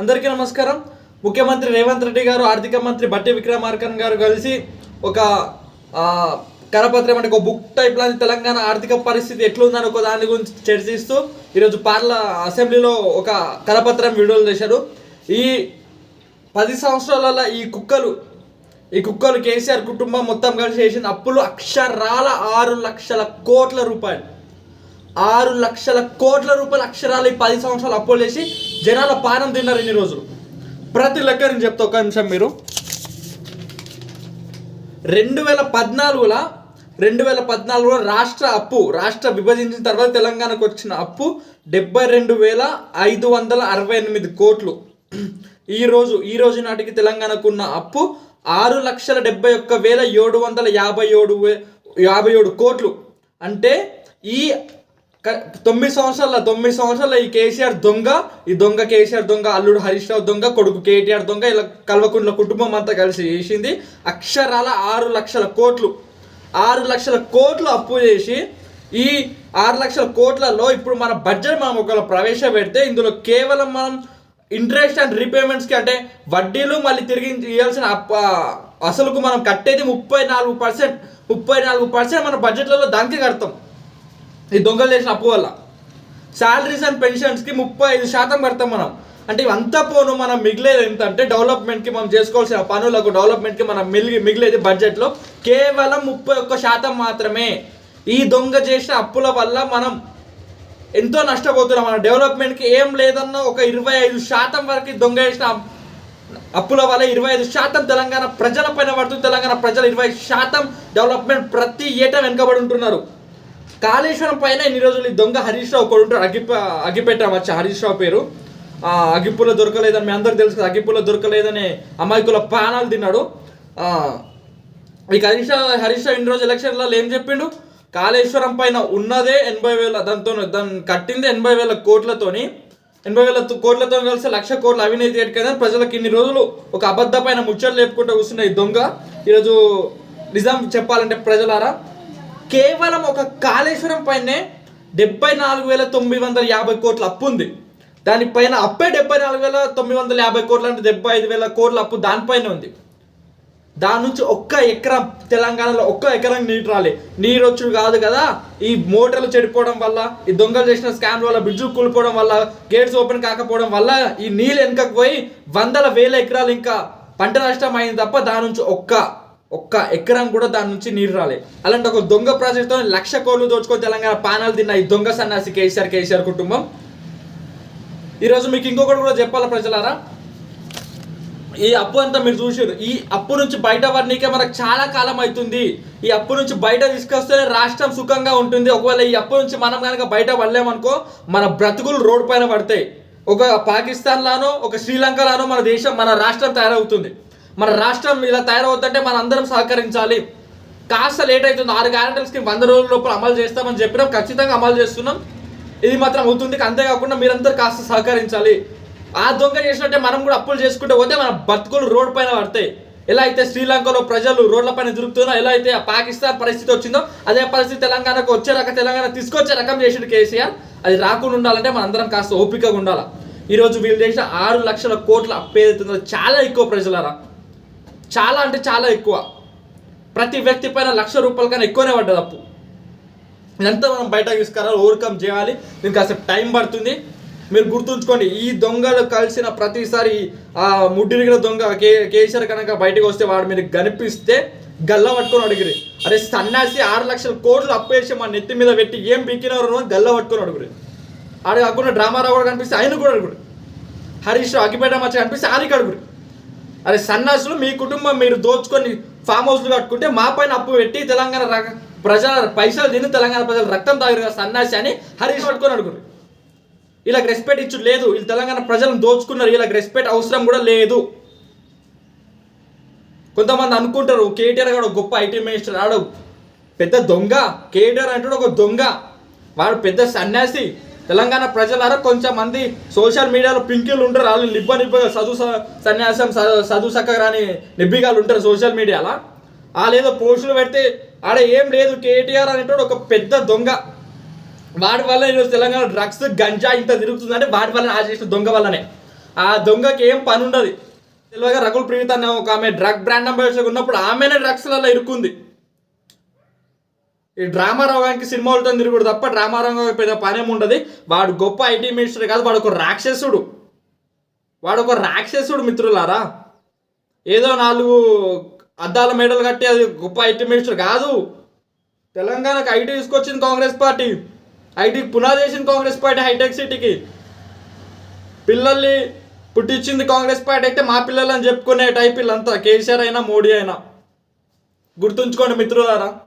అందరికీ నమస్కారం. ముఖ్యమంత్రి రేవంత్ రెడ్డి గారు ఆర్థిక మంత్రి బట్టి విక్రమార్కన్ గారు కలిసి ఒక కరపత్రం అంటే ఒక బుక్ టైప్ లాంటి తెలంగాణ ఆర్థిక పరిస్థితి ఎట్లుందని ఒక దాని గురించి చర్చిస్తూ ఈరోజు పార్ల అసెంబ్లీలో ఒక కరపత్రం విడుదల చేశారు. ఈ పది సంవత్సరాల ఈ కుక్కలు ఈ కుక్కలు కేసీఆర్ కుటుంబం మొత్తం కలిసి చేసిన అప్పులు అక్షరాల ఆరు లక్షల కోట్ల రూపాయలు. ఆరు లక్షల కోట్ల రూపాయల అక్షరాలు ఈ పది సంవత్సరాలు అప్పులు చేసి జనాల పానం తిన్నారు ఇన్ని రోజులు. ప్రతి లెక్క నేను చెప్తా ఒక నిమిషం మీరు. రెండు వేల పద్నాలుగులో రెండు వేల పద్నాలుగులో రాష్ట్ర అప్పు రాష్ట్ర విభజించిన తర్వాత తెలంగాణకు వచ్చిన అప్పు డెబ్బై రెండు వేల ఐదు వందల అరవై ఎనిమిది కోట్లు. ఈరోజు ఈ రోజు నాటికి తెలంగాణకు ఉన్న అప్పు ఆరు లక్షల డెబ్బై ఒక్క వేల ఏడు వందల యాభై ఏడు వే- యాభై ఏడు కోట్లు. అంటే ఈ తొమ్మిది సంవత్సరాల తొమ్మిది సంవత్సరాల ఈ కేసీఆర్ దొంగ ఈ దొంగ కేసీఆర్ దొంగ అల్లుడు హరీష్ రావు దొంగ కొడుకు కేటీఆర్ దొంగ ఇలా కల్వకుంట్ల కుటుంబం అంతా కలిసి చేసింది. అక్షరాల ఆరు లక్షల కోట్లు ఆరు లక్షల కోట్లు అప్పు చేసి ఈ ఆరు లక్షల కోట్లలో ఇప్పుడు మన బడ్జెట్ మనం ఒకవేళ ప్రవేశపెడితే ఇందులో కేవలం మనం ఇంట్రెస్ట్ అండ్ రీపేమెంట్స్కి అంటే వడ్డీలు మళ్ళీ తిరిగి ఇవ్వాల్సిన అప్ప అసలుకు మనం కట్టేది ముప్పై నాలుగు పర్సెంట్ ముప్పై నాలుగు పర్సెంట్ మన బడ్జెట్లలో దానికి కడతాం. ఈ దొంగలు చేసిన అప్పు వల్ల. శాలరీస్ అండ్ పెన్షన్స్కి ముప్పై ఐదు శాతం పడతాం మనం. అంటే ఇవంతా పోను మనం మిగిలేదు ఎంత అంటే డెవలప్మెంట్కి మనం చేసుకోవాల్సిన పనులకు డెవలప్మెంట్కి మనం మిగిలి మిగిలేది బడ్జెట్లో కేవలం ముప్పై ఒక్క శాతం మాత్రమే. ఈ దొంగ చేసిన అప్పుల వల్ల మనం ఎంతో నష్టపోతున్నాం. మన డెవలప్మెంట్కి ఏం లేదన్న ఒక ఇరవై ఐదు శాతం వరకు దొంగ చేసిన అప్పుల వల్ల ఇరవై ఐదు శాతం తెలంగాణ ప్రజల పైన పడుతుంది. తెలంగాణ ప్రజలు ఇరవై శాతం డెవలప్మెంట్ ప్రతి ఏటా వెనుకబడి ఉంటున్నారు. కాళేశ్వరం పైన ఇన్ని రోజులు ఈ దొంగ హరీష్ రావు ఒకడు ఉంటాడు అగ్గి అగ్గిపెట్టాం వచ్చి హరీష్ రావు పేరు. ఆ, అగ్గిపుల్ల దొరకలేదని మీ అందరికి తెలుసు కదా అగ్గిపుల్ల దొరకలేదని అమాయకుల ప్రాణాలు తిన్నాడు. ఈ హరీష్ రావు హరీష్ రావు ఇన్ని రోజు ఎలక్షన్లలో ఏం చెప్పిండు? కాళేశ్వరం పైన ఉన్నదే ఎనభై వేల దాంతో దాన్ని కట్టింది ఎనభై వేల కోట్లతోని ఎనభై వేల కోట్లతో కలిసి లక్ష కోట్ల అవినీతి కదా ప్రజలకు ఇన్ని రోజులు ఒక అబద్ధ పైన ముచ్చట్లు లేపుకుంటూ కూర్చున్న ఈ దొంగ. ఈరోజు నిజాం చెప్పాలంటే ప్రజలారా కేవలం ఒక కాళేశ్వరం పైనే డెబ్బై నాలుగు వేల తొమ్మిది వందల యాభై కోట్ల అప్పు ఉంది దానిపైన అప్పే డెబ్బై నాలుగు వేల తొమ్మిది వందల యాభై కోట్లు అంటే డెబ్బై ఐదు వేల కోట్ల అప్పు దానిపైన ఉంది. దాని నుంచి ఒక్క ఎకరం తెలంగాణలో ఒక్క ఎకరం నీరు రాలే. నీరు వచ్చుడు కాదు కదా. ఈ మోటార్లు చెడిపోవడం వల్ల ఈ దొంగలు చేసిన స్కామ్ వల్ల బ్రిడ్జు కూలిపోవడం వల్ల గేట్స్ ఓపెన్ కాకపోవడం వల్ల ఈ నీళ్ళు వెనకకు పోయి వందల వేల ఎకరాలు ఇంకా పంట నష్టం అయింది తప్ప దాని నుంచి ఒక్క ఒక్క ఎకరం కూడా దాని నుంచి నీరు రాలే. అలాంటి ఒక దొంగ ప్రాజెక్ట్తో లక్ష కోళ్ళు దోచుకొని తెలంగాణ పానాలు తిన్న ఈ దొంగ సన్నాసి కేసీఆర్ కేసీఆర్ కుటుంబం. ఈరోజు మీకు ఇంకొకటి కూడా చెప్పాలా ప్రజలారా? ఈ అప్పు అంతా మీరు చూసారు ఈ అప్పు నుంచి బయట పడనీకే మనకు చాలా కాలం అవుతుంది ఈ అప్పు నుంచి బయట తీసుకొస్తే రాష్ట్రం సుఖంగా ఉంటుంది. ఒకవేళ ఈ అప్పు నుంచి మనం కనుక బయట పడలేమనుకో మన బ్రతుకులు రోడ్ పైన పడతాయి. ఒక పాకిస్తాన్లానో ఒక శ్రీలంకలానో మన దేశం మన రాష్ట్రం తయారవుతుంది. మన రాష్ట్రం ఇలా తయారవుతుంటే మన అందరం సహకరించాలి. కాస్త లేట్ అవుతుంది. ఆరు గ్యారెంటీల స్కీమ్ వంద రోజుల లోపల అమలు చేస్తామని చెప్పినాం. ఖచ్చితంగా అమలు చేస్తున్నాం. ఇది మాత్రం అవుతుంది. అంతేకాకుండా మీరందరూ కాస్త సహకరించాలి. ఆ దొంగ చేసినట్టే మనం కూడా అప్పులు చేసుకుంటే పోతే మన బతుకులు రోడ్ పైన పడతాయి. ఎలా అయితే శ్రీలంకలో ప్రజలు రోడ్ల పైన దొరుకుతున్నారో ఎలా అయితే ఆ పాకిస్తాన్ పరిస్థితి వచ్చిందో అదే పరిస్థితి తెలంగాణకు వచ్చే రకం తెలంగాణ తీసుకొచ్చే రకం చేసిండు కేసీఆర్. అది రాకుండా ఉండాలంటే మనందరం కాస్త ఓపికగా ఉండాలి. ఈరోజు వీళ్ళు చేసిన ఆరు లక్షల కోట్ల అప్పు ఏదైతుందో చాలా ఎక్కువ ప్రజలరా. చాలా అంటే చాలా ఎక్కువ. ప్రతి వ్యక్తి పైన లక్ష రూపాయల కన్నా ఎక్కువనే పడ్డది అప్పు. ఇదంతా మనం బయటకు తీసుకురావాలి ఓవర్కమ్ చేయాలి. దీనికి కాసేపు టైం పడుతుంది. మీరు గుర్తుంచుకోండి ఈ దొంగలు కలిసిన ప్రతిసారి ఆ ముడ్డిరిగిన దొంగ కే కేసీఆర్ కనుక బయటకు వస్తే వాడు మీరు కనిపిస్తే గల్ల పట్టుకొని అడిగిరి. అరే సన్నాసి ఆరు లక్షల కోట్లు అప్పేసి మా నెత్తి మీద పెట్టి ఏం పీకినారు అని గల్ల పట్టుకొని అడుగురి. ఆడ కాకుండా డ్రామారావు కూడా కనిపిస్తే ఆయన కూడా అడుగురు. హరీష్ రావు అగ్గిపేట మచ్చ కనిపిస్తే ఆయనకి అడుగురు. అరే సన్నాసులు మీ కుటుంబం మీరు దోచుకొని ఫామ్ హౌస్లు కట్టుకుంటే మా పైన అప్పు పెట్టి తెలంగాణ రక ప్రజల పైసలు తిని తెలంగాణ ప్రజలు రక్తం తాగిరు కదా సన్నాసి అని హరీష్ పట్టుకొని అడుగురు వీళ్ళకి రెస్పెక్ట్ ఇచ్చు లేదు. వీళ్ళు తెలంగాణ ప్రజలను దోచుకున్నారు. వీళ్ళకి రెస్పెక్ట్ అవసరం కూడా లేదు. కొంతమంది అనుకుంటారు కేటీఆర్ గారు ఒక గొప్ప ఐటీ మినిస్టర్ ఆడు పెద్ద దొంగ. కేటీఆర్ అంటాడు ఒక దొంగ. వాడు పెద్ద సన్యాసి తెలంగాణ ప్రజలారా కొంచెం మంది సోషల్ మీడియాలో పింకిలు ఉంటారు వాళ్ళు నిబ్బ నిబ్బ చదువు స- సన్యాసం చ- చదువు చక్కగా రాని నిబ్బిగాలు ఉంటారు సోషల్ మీడియాలో. వాళ్ళు ఏదో పోస్టులు పెడితే ఆడ ఏం లేదు కేటీఆర్ అనేటోడు ఒక పెద్ద దొంగ. వాడి వల్ల ఈరోజు తెలంగాణ డ్రగ్స్ గంజా ఇంత తిరుగుతుందంటే వాడి వల్ల ఆ చేసిన దొంగ వల్లనే. ఆ దొంగకి ఏం పని ఉండదు తెలియగా రకుల్ ప్రీత అనే ఒక ఆమె డ్రగ్ బ్రాండ్ అంబాసిడర్ ఉన్నప్పుడు ఆమెనే డ్రగ్స్లలో ఇరుక్కుంది. ఈ డ్రామా గారికి సినిమాలతో తిరుగుడు తప్ప డ్రామా రంగం పెద్ద పనేం ఉండదు. వాడు గొప్ప ఐటీ మినిస్టర్ కాదు వాడు ఒక రాక్షసుడు. వాడు ఒక రాక్షసుడు మిత్రులారా. ఏదో నాలుగు అద్దాల మెడలు కట్టి అది గొప్ప ఐటీ మినిస్టర్ కాదు. తెలంగాణకు ఐటీ తీసుకొచ్చింది కాంగ్రెస్ పార్టీ. ఐటీ పునాది వేసింది కాంగ్రెస్ పార్టీ హైటెక్ సిటీకి. పిల్లల్ని పుట్టించింది కాంగ్రెస్ పార్టీ అయితే మా పిల్లలని చెప్పుకునే టైప్ వీళ్ళంతా. కేసీఆర్ అయినా మోడీ అయినా. గుర్తుంచుకోండి మిత్రులారా.